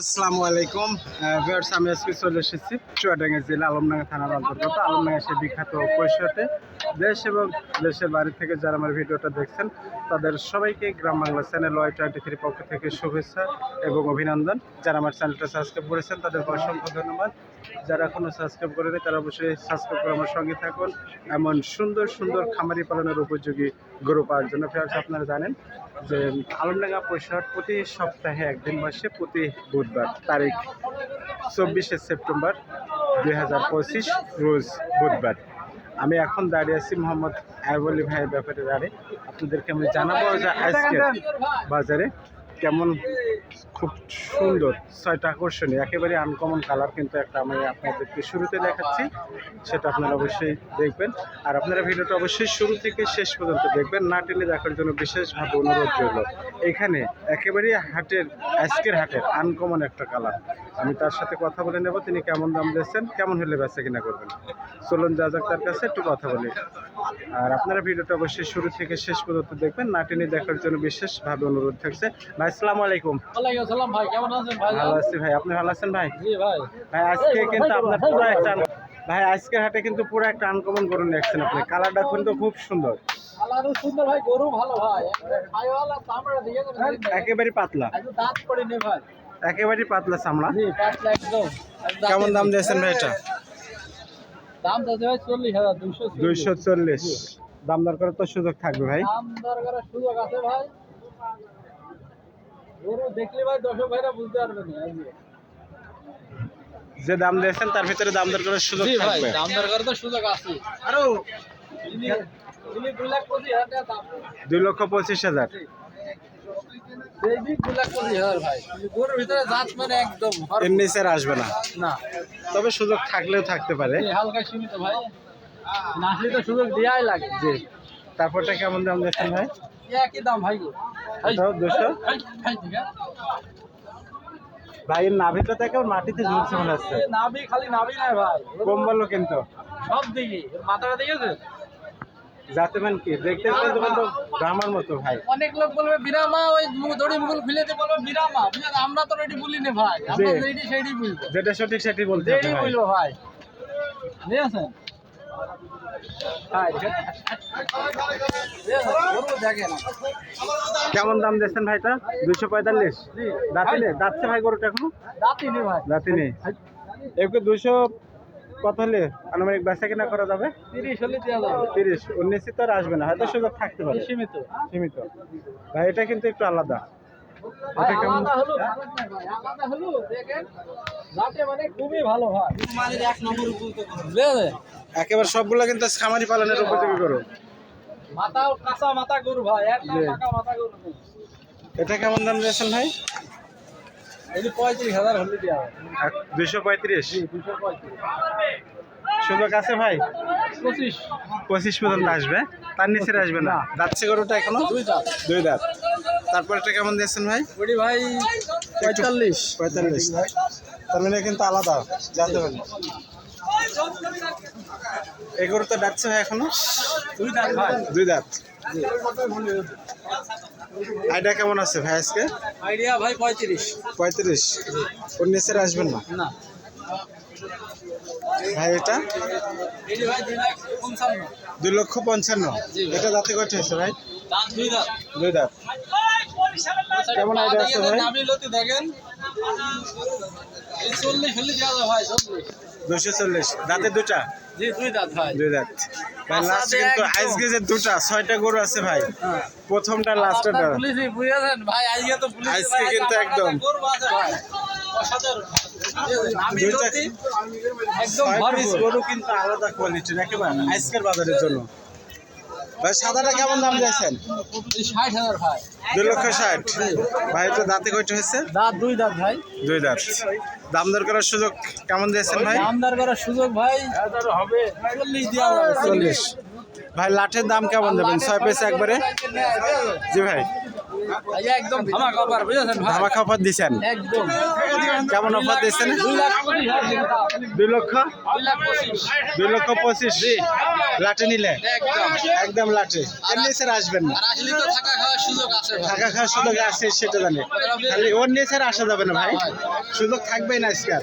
আসসালামু আলাইকুম। ভিউয়ার্স আমি আজকে চলে এসেছি চুয়াডাঙ্গা জেলা আলমডাঙ্গা থানার অন্তর্গত আলমডাঙ্গা সে বিখ্যাত পরিষদে। দেশ এবং দেশের বাড়ি থেকে যারা আমার ভিডিওটা দেখছেন, তাদের সবাইকে Gram Bangla channel Y twenty three পক্ষ থেকে শুভেচ্ছা এবং অভিনন্দন। যারা আমার চ্যানেলটা সাবস্ক্রাইব করেছেন তাদের অসংখ্য ধন্যবাদ। যারা এখনও সাবস্ক্রাইব করেনি, তারা অবশ্যই সাবস্ক্রাইব করে আমার সঙ্গে থাকুন। এমন সুন্দর সুন্দর খামারি পালনের উপযোগী গরু পাওয়ার জন্য ভিউয়ার্স আপনারা জানেন যে আলমডাঙ্গা পরিষদ প্রতি সপ্তাহে একদিন বসে, প্রতি বুধবার তারিখ চব্বিশে সেপ্টেম্বর দুই হাজার পঁচিশ, রোজ বুধবার। আমি এখন দাঁড়িয়ে আছি মোহাম্মদ আইবলি ভাইয়ের ব্যাপারে। দাঁড়িয়ে আপনাদেরকে আমি জানাব যে আজকে বাজারে কেমন খুব সুন্দর, ছয়টা আকর্ষণীয়, একেবারে আনকমন কালার কিন্তু একটা আমি আপনাদেরকে শুরুতে দেখাচ্ছি, সেটা আপনারা অবশ্যই দেখবেন। আর আপনারা ভিডিওটা অবশ্যই শুরু থেকে শেষ পর্যন্ত দেখবেন, না টেনে দেখার জন্য বিশেষভাবে অনুরোধ রইল। এখানে একেবারেই হাটের, আজকের হাটের আনকমন একটা কালার আমি তার সাথে কথা বলে নেব তিনি কেমন দাম দিয়েছেন কেমন হলে বেচা কিনা করবেন। চলুন যা যাক তার কাছে একটু কথা বলি। আর আপনারা ভিডিওটা অবশ্যই শুরু থেকে শেষ পর্যন্ত দেখবেন নাটিনি দেখার জন্য বিশেষভাবে অনুরোধ থাকছে। ভাই আসসালামু আলাইকুম। ভাই কেমন আছেন ভাই? ভালো আছি ভাই আপনি ভালো আছেন ভাই? ভাই। ভাই আজকে কিন্তু আপনার পুরো একটা ভাই আজকের হাটে কিন্তু পুরো একটা আনকমন গরু নিয়ে আসছেন আপনি। কালারটা কিন্তু খুব সুন্দর। ভাই গরু ভালো ভাই। একেবারে পাতলা। দাঁত পড়ে নে ভাই। একেবারে পাতলা চামড়া। পাতলা একদম। একদম। কেমন দাম দিয়েছেন ভাই এটা? দাম তো ভাই চল্লিশ হাজার দুইশো চল্লিশ। দাম দর করে তো সুযোগ থাকবে ভাই। দাম দর করার সুযোগ আছে ভাই। গরু দেখলে ভাই দর্শক ভাইরা বুঝতে পারবে না যে। দাম দিয়েছেন তার ভিতরে দাম দর করার সুযোগ থাকবে। দাম দর করার তো সুযোগ আছে। আরও দুই লাখ পঁচিশ হাজার দুই লক্ষ পঁচিশ হাজার। আসবে না। না। তবে সুযোগ থাকলেও থাকতে পারে। হালকা সীমিত ভাই। নাচলে তো সুযোগ দেওয়াই লাগে। জি। তারপরটা কেমন দাম ভাই? একই দাম ভাই দুশো? হাই, হাই, ঠিক আছে? ভাই এর নাভিটা থেকে মাটিতে ঝুলছে মনে হচ্ছে। নাভি খালি নাভি নাই ভাই। কম বলল কিন্তু। সব দিকে। মাথাটা দেখেছে যাতে মান কি দেখতে গ্রামার মতো ভাই। অনেক লোক বলবে বিরামা ওই দড়ি মুগুল খুলে দিয়ে বলবে বিরামা আমরা তো রেডি বলি না ভাই। আমরা সেডি বলব। যেটা সঠিক সেটি বলতে হবে ভাই। বলব ভাই। বুঝেছেন? কেমন দাম দিয়েছেন ভাইটা? দুইশো পঁয়তাল্লিশ? জি। দাঁতি নেই দাঁতছে ভাই গরুটা এখনও? দাঁতি নেই ভাই। দাঁতি নেই একটু দুশো কত হলে আনুমানিক বেচা কিনা করা যাবে? তিরিশ হলে তিরিশ। উনিশে তো আর আসবে না হয়তো সুযোগ থাকতে পারে। সীমিত। সীমিত। ভাই এটা কিন্তু একটু আলাদা। এটা কেমন? আলাদা হলো আলাদা হলো দেখেন যাতে মানে খুবই ভালো এক নম্বর বুঝলেন? একেবারে সবগুলো কিন্তু খামারি পালনের উপযোগী গরু। মাথা কাঁচা মাথা গরু ভাই মাথা গরু এটা কেমন দাম দিয়েছেন ভাই? পঁয়ত্রিশ হাজার হলে দেওয়া হবে। পঁয়ত্রিশ? দুশো পঁয়ত্রিশ। সুযোগ আছে ভাই? পঁচিশ। পঁচিশ পর্যন্ত আসবে? তার নিচে আসবে না? যাচ্ছে গরুটা এখনও? দুই দাঁত। দুই দাঁত। তারপরটা কেমন দিয়েছেন ভাই? ওটি ভাই পঁয়তাল্লিশ। পঁয়তাল্লিশ। তার মানে কিন্তু আলাদা। জানতে পারি এই গরু তো ডাকছে ভাই এখনও? দুই দাঁত ভাই। দুই দাঁত। আইডিয়া কেমন আছে ভাই আজকে? আইডিয়া ভাই পঁয়ত্রিশ। পঁয়ত্রিশ। ওর নিচে আসবেন না? না। ভাই এটা? দুই লক্ষ পঞ্চান্ন। এটা দাঁতে কয়টা হয়েছে ভাই? দাঁত দুই দাঁত। কেমন আইডিয়া আছে ভাই? দেখেন। যাবে ভাই দুশো চল্লিশ। দাঁতে দুটা জি দুই দাঁত ভাই। দুই দাঁত। ভাই লাস্ট কিন্তু আজকে যে দুটা ছয়টা গরু আছে ভাই প্রথমটা লাস্টটা পুলিশই বুঝেছেন? ভাই আজকে তো পুলিশ আজকে কিন্তু একদম। গরু আছে ভাই। অসাধারণ। আমি দুইটা- লতি একদম ছয় পিস ভরপুর। গরু কিন্তু আলাদা কোয়ালিটির একেবারে আজকের বাজারের জন্য। ভাই সাদাটা কেমন দাম দিয়েছেন ষাট হাজার ভাই দুই লক্ষ ষাট। ভাই তো দাঁতে কয়টা হয়েছে? দাঁত দুই দাঁত ভাই। দুই দাঁত। দাম দর করার সুযোগ কেমন দিয়েছেন ভাই? দামদার করার সুযোগ ভাই হবে চল্লিশ দেওয়া চল্লিশ। ভাই লাঠের দাম কেমন দেবেন? ছয় পিস একবারে? জি ভাই। একদম ধামাকা অফার বুঝেছেন ধামাকা অফার দিচ্ছেন একদম। কেমন অফার দিচ্ছেন? দুই লক্ষ? দুই পঁচিশ। দুই লক্ষ পঁচিশ। লাটে নিলে? একদম। একদম লাটে এমনি স্যার আসবেন না। সুযোগ আছে ভাই। থাকা খাওয়ার সুযোগ আছে সেটা জানি। খালি ওর নিয়ে স্যার আসা যাবে না ভাই। সুযোগ থাকবেই না আজকাল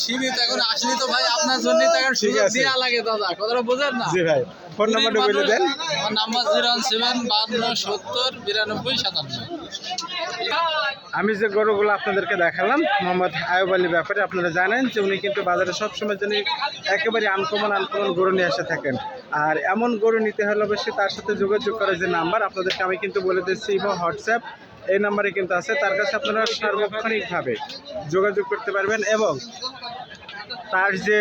সীমিত এখন আসলে তো ভাই আপনার জন্য এখন সুযোগ দেওয়া লাগে দাদা কথাটা বোঝেন না। জি ভাই ফোন নাম্বারটা বলে দেন। আমার নাম্বার জিরো ওয়ান সেভেন সত্তর বিরানব্বই সাতান্ন আমি যে গরুগুলো আপনাদেরকে দেখালাম মোহাম্মদ আয়ুব আলী ব্যাপারে আপনারা জানেন যে উনি কিন্তু বাজারে সবসময় জন্য একেবারে আনকমন আনকমন গরু নিয়ে এসে থাকেন। আর এমন গরু নিতে হলে অবশ্যই তার সাথে যোগাযোগ করার যে নাম্বার আপনাদেরকে আমি কিন্তু বলে দিচ্ছি ইমো হোয়াটসঅ্যাপ এই নাম্বারে কিন্তু আছে। তার কাছে আপনারা সার্বক্ষণিকভাবে যোগাযোগ করতে পারবেন এবং তার যে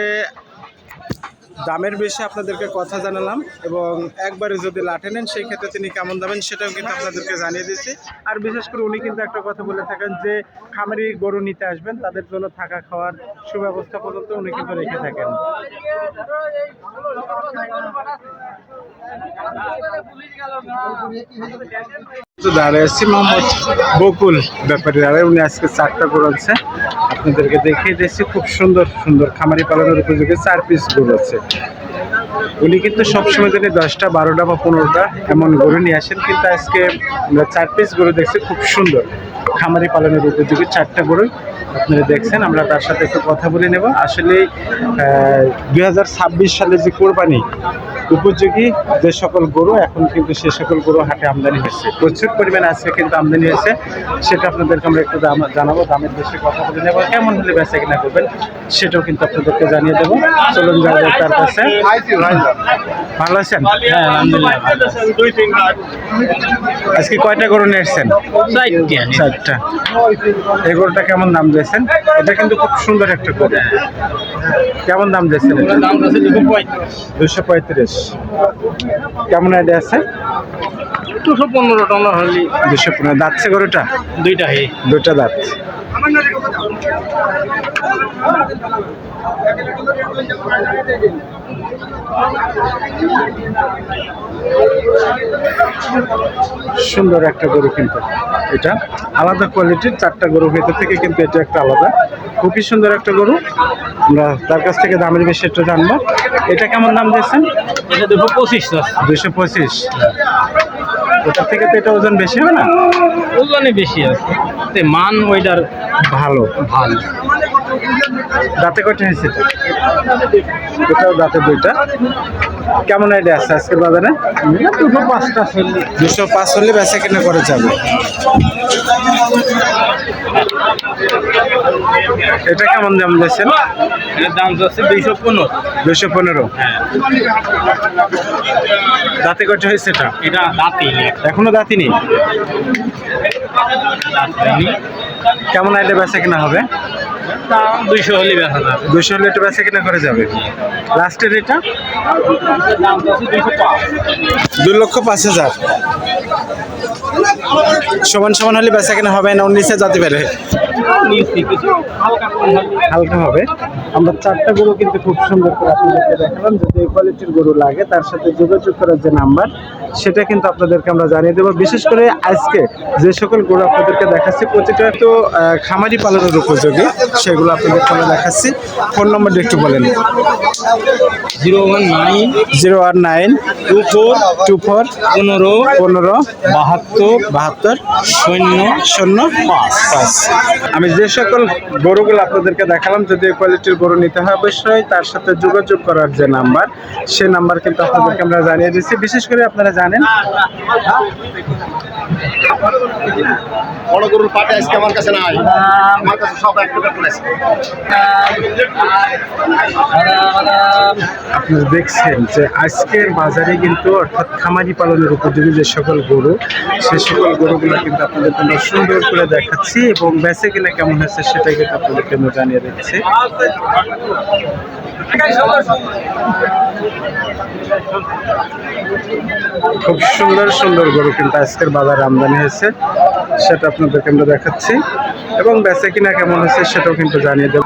দামের বিষয়ে আপনাদেরকে কথা জানালাম এবং একবারে যদি লাঠে নেন, সেই ক্ষেত্রে তিনি কেমন দামেন সেটাও কিন্তু আপনাদেরকে জানিয়ে দিচ্ছি আর বিশেষ করে উনি কিন্তু একটা কথা বলে থাকেন যে, খামারি গরু নিতে আসবেন, তাদের জন্য থাকা খাওয়ার সুব্যবস্থা পর্যন্ত উনি কিন্তু রেখে থাকেন। দাঁড়িয়ে আছি, মোহাম্মদ বকুল ব্যাপারী। দাঁড়ায় উনি আজকে চারটা গরু আছে আপনাদেরকে দেখিয়ে দিয়েছি, খুব সুন্দর সুন্দর খামারি পালনের উপযোগী চার পিস গরু আছে। উনি কিন্তু সবসময় যদি দশটা, বারোটা বা পনেরোটা এমন গরু নিয়ে আসেন, কিন্তু আজকে আমরা চার পিস গরু দেখছি, খুব সুন্দর খামারি পালনের উপযোগী চারটা গরু আপনারা দেখছেন। আমরা তার সাথে একটু কথা বলে নেব। আসলে দুই হাজার ছাব্বিশ সালে যে কোরবানি উপযোগী যে সকল গরু এখন কিন্তু সে সকল গরু হাটে আমদানি হয়েছে। প্রচুর পরিমাণে আজকে কিন্তু আমদানি হয়েছে। সেটা আপনাদেরকে আমরা একটু দাম জানাব দামের বিষয়ে কথা বলে নেব। কেমন হলে বেচা কিনা করবেন সেটাও কিন্তু আপনাদেরকে জানিয়ে দেবো। চলুন যাব তার কাছে। ভালো আছেন? হ্যাঁ আজকে কয়টা গরু নিয়ে এসছেন চারটা এই গরুটা কেমন দাম দিয়েছেন? এটা কিন্তু খুব সুন্দর একটা গরু। কেমন দাম দিয়েছেন দুশো পঁয়ত্রিশ। কেমন আইডিয়া আছে? দুশো পনেরো টাকা হলি। দুশো পনেরো। দাঁতছে গরুটা? দুইটা হে। দুইটা দাঁত। সুন্দর একটা গরু কিন্তু এটা। আলাদা কোয়ালিটির চারটা গরু ভেতর থেকে কিন্তু এটা একটা আলাদা। খুবই সুন্দর একটা গরু। আমরা তার কাছ থেকে দামের বেশি একটু জানব। এটা কেমন দাম দিয়েছেন? এটা দুশো পঁচিশ দুশো পঁচিশ। ওটার থেকে তো এটা ওজন বেশি হবে না? ওজনে বেশি আছে। মান ওইটার ভালো। ভালো। দাঁতে কয়টা হয়েছে? এটা এটাও দাঁতে দুইটা। কেমন আইডিয়া আছে আজকের বাজারে? দুশো পাঁচটা দুশো পাঁচ হলে বেচা কিনা করে যাবে। এটা কেমন দাম এটার দাম যাচ্ছে দুইশো পনেরো। দুইশো পনেরো। হ্যাঁ। দাঁতে কয়টা হয়েছে এটা? এটা দাঁতি। এখনও দাঁতি নেই? কেমন আইডিয়া বেচা কিনা হবে? দুইশো হলে বেচা যাবে। দুশো হলে এটা বেচা কিনা করে যাবে। লাস্টের এটা দুই লক্ষ পাঁচ হাজার। সমান সমান হলে বেচা কেনা হবে না উনিশে যাতে পারে হালকা হবে। হালকা হবে। আমরা চারটা গরু কিন্তু খুব সুন্দর করে আপনাদেরকে দেখালাম যদি এই কোয়ালিটির গরু লাগে তার সাথে যোগাযোগ করার যে নাম্বার সেটা কিন্তু আপনাদেরকে আমরা জানিয়ে দেবো। বিশেষ করে আজকে যে সকল গরু আপনাদেরকে দেখাচ্ছি প্রতিটা তো খামারি পালনের উপযোগী সেগুলো আপনাদেরকে আমরা দেখাচ্ছি। ফোন নম্বরটা একটু বলেন। Zero one nine zero one nine two four two four পনেরো পনেরো বাহাত্তর বাহাত্তর শূন্য শূন্য পাঁচ। পাঁচ। আমি যে সকল গরুগুলো আপনাদেরকে দেখালাম যদি এই কোয়ালিটির গরু নিতে হয় অবশ্যই তার সাথে যোগাযোগ করার যে নাম্বার সে নাম্বার কিন্তু আপনাদেরকে আমরা জানিয়ে দিচ্ছি। বিশেষ করে আপনারা জানেন। বড় গরুর পাটে আজকে আমার কাছে নাই। আমার কাছে সব এক আপনারা দেখছেন যে আজকের বাজারে কিন্তু অর্থাৎ খামারি পালনের উপযোগী যে সকল গরু সে সকল গরুগুলো কিন্তু আপনাদেরকে আমরা সুন্দর করে দেখাচ্ছি এবং বেঁচে কিনা কেমন হয়েছে সেটা কিন্তু আপনাদেরকে আমরা জানিয়ে দিচ্ছি। খুব সুন্দর সুন্দর গরু কিন্তু আজকের বাজারে আমদানি হয়েছে। সেটা আপনাদেরকে আমরা দেখাচ্ছি। এবং বেচে কিনা কেমন হয়েছে সেটাও কিন্তু জানিয়ে দেব।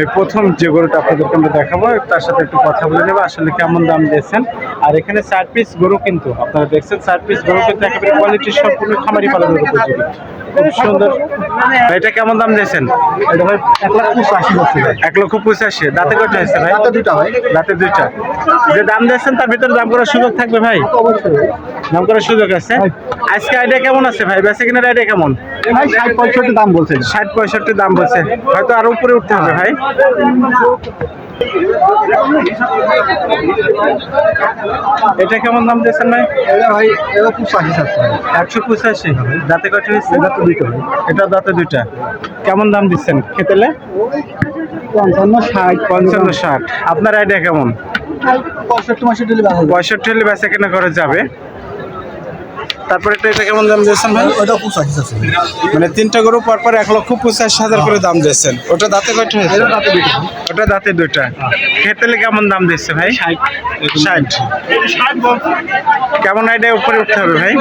এই প্রথম যে গরুটা আপনাদেরকে আমরা দেখাবো তার সাথে একটু কথা বলে নেব আসলে কেমন দাম দিয়েছেন। আর এখানে চার পিস গরু কিন্তু আপনারা দেখছেন চার পিস গরু কিন্তু একেবারে কোয়ালিটি সম্পূর্ণ খামারি পালনের উপযোগী। খুব সুন্দর। ভাই, এটা কেমন দাম দিয়েছেন? এটা ভাই এক লাখ পঁচাশি এক লক্ষ পঁচাশি। দাঁতে হয়েছে ভাই? দাঁতে দুইটা ভাই। দাঁতে দুইটা। যে দাম দিয়েছেন তার ভিতরে দাম করার সুযোগ থাকবে ভাই? দাম করার সুযোগ আছে? আজকে আইডিয়া কেমন আছে ভাই? বেঁচে কিনার আইডিয়া কেমন? ভাই ষাট পঁয়ষট্টি দাম বলছেন ষাট পঁয়ষট্টি দাম বলছে। হয়তো আরও উপরে উঠতে হবে ভাই। এটা কেমন দাম দিয়েছেন ভাই? এটা ভাই একশো পঁচাশি। দাঁতে কয়টা হয়েছে? দাঁতে ভাই। এটা দাঁতে দুইটা। কেমন দাম দিচ্ছেন খেতেলে? পঞ্চান্ন ষাট। পঞ্চান্ন ষাট। আপনার আইডিয়া কেমন? পঁয়ষট্টি মাসে পঁয়ষট্টি হলে বেচা কেনা করে যাবে। তারপরে এটা এটা কেমন দাম দিয়েছেন ভাই? ওটা পঁচাশি সাতশো মানে তিনটা গরু পর পর এক লক্ষ পঁচাশি হাজার করে দাম দিয়েছেন। ওটা দাঁতে কয়টা হয়েছে? ওটা দাঁতে দুইটা। খেতেলে কেমন দাম দিচ্ছে ভাই? ষাট। কেমন আইডিয়া উপরে উঠতে হবে ভাই?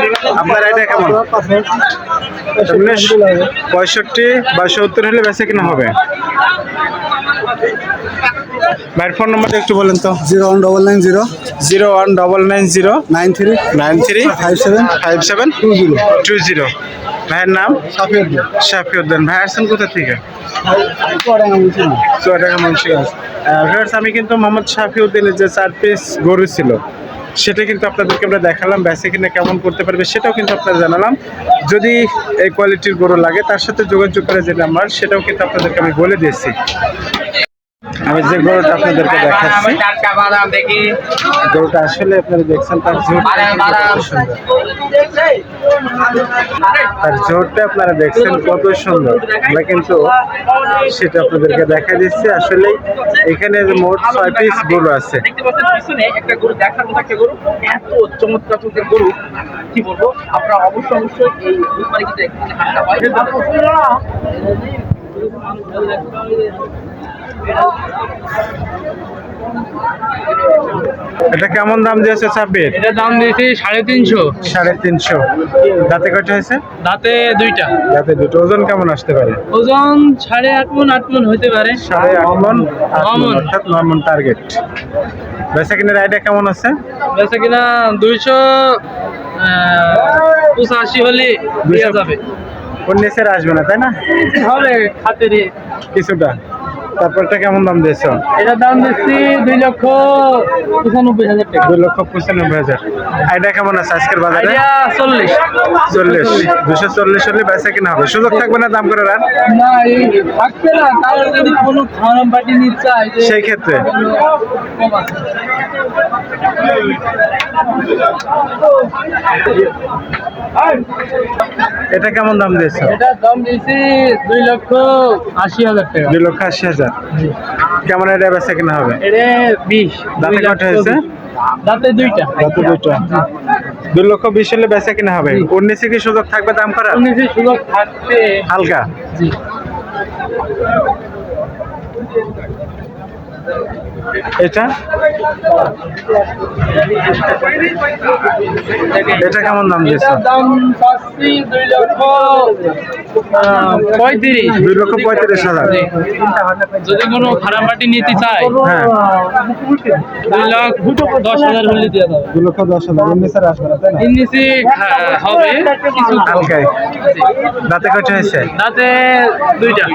আপনার আইডিয়া কেমন? পঁয়ষট্টি বা সত্তর হলে বেঁচে কিনা হবে। ভাইয়ের ফোন নম্বরটা একটু বলেন তো। Zero one double nine zero. Zero one double nine zero. Nine three. Nine three. Five seven. Five seven. Two zero. Two zero. ভাইয়ের নাম? সাফিয়ার দিয়ে শাফিউদ্দিন। ভাই আসছেন কোথা থেকে? চুয়াডাঙ্গা মুন্সিগঞ্জ। ভিউয়ার্স আমি কিন্তু মোহাম্মদ শাফিউদ্দিনের যে চার পিস গরু ছিল সেটা কিন্তু আপনাদেরকে আমরা দেখালাম বেসে কিনে কেমন করতে পারবে সেটাও কিন্তু আপনারা জানালাম। যদি এই কোয়ালিটির গরু লাগে তার সাথে যোগাযোগ করে যে নাম্বার সেটাও কিন্তু আপনাদেরকে আমি বলে দিয়েছি। আমি যে গরুটা আপনাদেরকে দেখাচ্ছি গরুটা আসলে আপনারা দেখছেন তার তার জোরটা আপনারা দেখছেন কত সুন্দর। আমরা কিন্তু সেটা আপনাদেরকে দেখা দিচ্ছি। আসলে এখানে মোট ছয় পিস গরু আছে। একটা গরু দেখার মতো একটা গরু। এত চমৎকার চমৎকার গরু। কি বলব? আপনারা অবশ্যই অবশ্যই এই এটা কেমন দাম দিয়েছে ছাব্বির এটা দাম দিয়েছি সাড়ে তিনশো। সাড়ে তিনশো। দাঁতে কয়টা হয়েছে? দাঁতে দুইটা। দাঁতে দুটো। ওজন কেমন আসতে পারে? ওজন সাড়ে আট মন আট মন হতে পারে। সাড়ে আট মন। অর্থাৎ নয় মন টার্গেট বেচা কিনের আইডিয়া কেমন আছে? বেচা কিনা দুইশো পঁচাশি হলে যাবে। নিচের আসবে না তাই না? হবে খাতেরে কিছুটা। তারপরটা কেমন দাম দিয়েছ? এটার দাম দিচ্ছি দুই লক্ষ পঁচানব্বই হাজার টাকা। দুই লক্ষ পঁচানব্বই হাজার। আইডিয়া কেমন আছে আজকের বাজারে? চল্লিশ। চল্লিশ। দুশো চল্লিশ হলে বেচা কিনা হবে। সুযোগ থাকবে না দাম করে রান না থাকছে না তার যদি কোনো ফার্ম পার্টি নিতে চায় সেই ক্ষেত্রে। এটা কেমন দাম দিয়েছ? এটার দাম দিয়েছি দুই লক্ষ আশি হাজার টাকা। দুই লক্ষ আশি হাজার। কেমন এটা বেচা কিনা হবে? বিশ দাঁতে হয়েছে? দাঁতে দুইটা। দুই লক্ষ বিশ হলে বেচা কিনা হবে? নিচে কি সুযোগ থাকবে দাম করা উনিশে সুযোগ থাকবে। হালকা। জি। এটা? এটা কেমন দাম দিয়েছ? পঁয়ত্রিশ। দুই লক্ষ পঁয়ত্রিশ হাজার। যদি কোনো খারাপ নিতে চায় হ্যাঁ। দুই লাখ দশ হাজার হলে যাবে দুই লক্ষ দশ হাজার। তাই না? ইন্দিসি হবে। কিছু হালকাই দাঁতে কয়টা হয়েছে? তাতে দুইটা।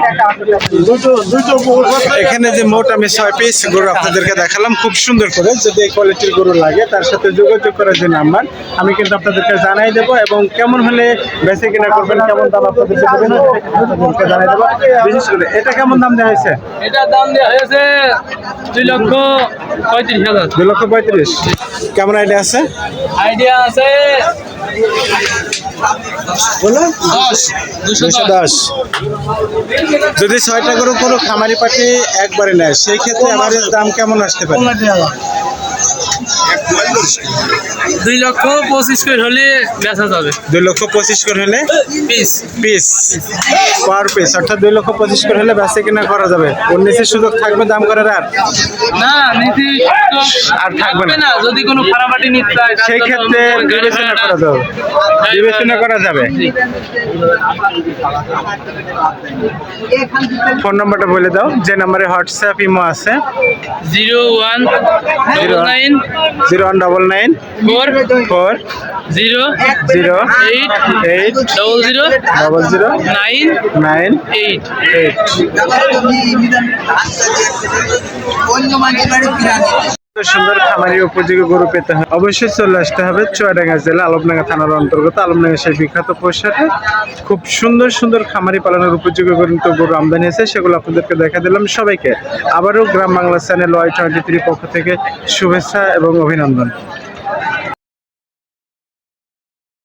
এখানে যে মোট আমি ছয় পিস গরু আপনাদেরকে দেখালাম খুব সুন্দর করে যদি এই কোয়ালিটির গরু লাগে তার সাথে যোগাযোগ করার যে নাম্বার আমি কিন্তু আপনাদেরকে জানাই দেবো এবং কেমন হলে বেশি কিনা করবেন কেমন দাম আপনাদেরকে দেবেন আপনাদেরকে জানাই দেবো। বিশেষ করে এটা কেমন দাম দেওয়া হয়েছে? এটা দাম দেওয়া হয়েছে দুই লক্ষ পঁয়ত্রিশ হাজার। দুই লক্ষ পঁয়ত্রিশ। কেমন আইডিয়া আছে? আইডিয়া আছে দশ যদি ছয়টা গরু কোনো খামারি পাটি একবারে নেয় সেই ক্ষেত্রে আমাদের দাম কেমন আসতে পারে? দুই লক্ষ পঁচিশ করে হলে বেচা যাবে। দুই লক্ষ পঁচিশ করে হলে পিস। পিস পার পিস অর্থাৎ দুই লক্ষ পঁচিশ করে হলে বেচা কিনা করা যাবে। উনিশের সুযোগ থাকবে দাম করার আর? না নীতি আর থাকবে না। যদি কোনো ফাড়াফাটি নিতে হয় সেই ক্ষেত্রে গাড়ি বিবেচনা করা যাবে। বিবেচনা করা যাবে। ফোন নাম্বারটা বলে দাও। যে নাম্বারে হোয়াটসঅ্যাপ ইমো আছে। Zero one zero double nine zero one double nine four four zero zero eight eight double zero double zero nine nine eight eight সুন্দর খামারি উপযোগী পেতে হয়। অবশ্যই চলে আসতে হবে জেলা থানার অন্তর্গত। সেই বিখ্যাত পোশাকে খুব সুন্দর সুন্দর খামারি পালনের উপযোগী গরু তো গরু আমদানি আছে সেগুলো আপনাদেরকে দেখা দিলাম। সবাইকে আবারও Gram Bangla channel Y twenty three পক্ষ থেকে শুভেচ্ছা এবং অভিনন্দন।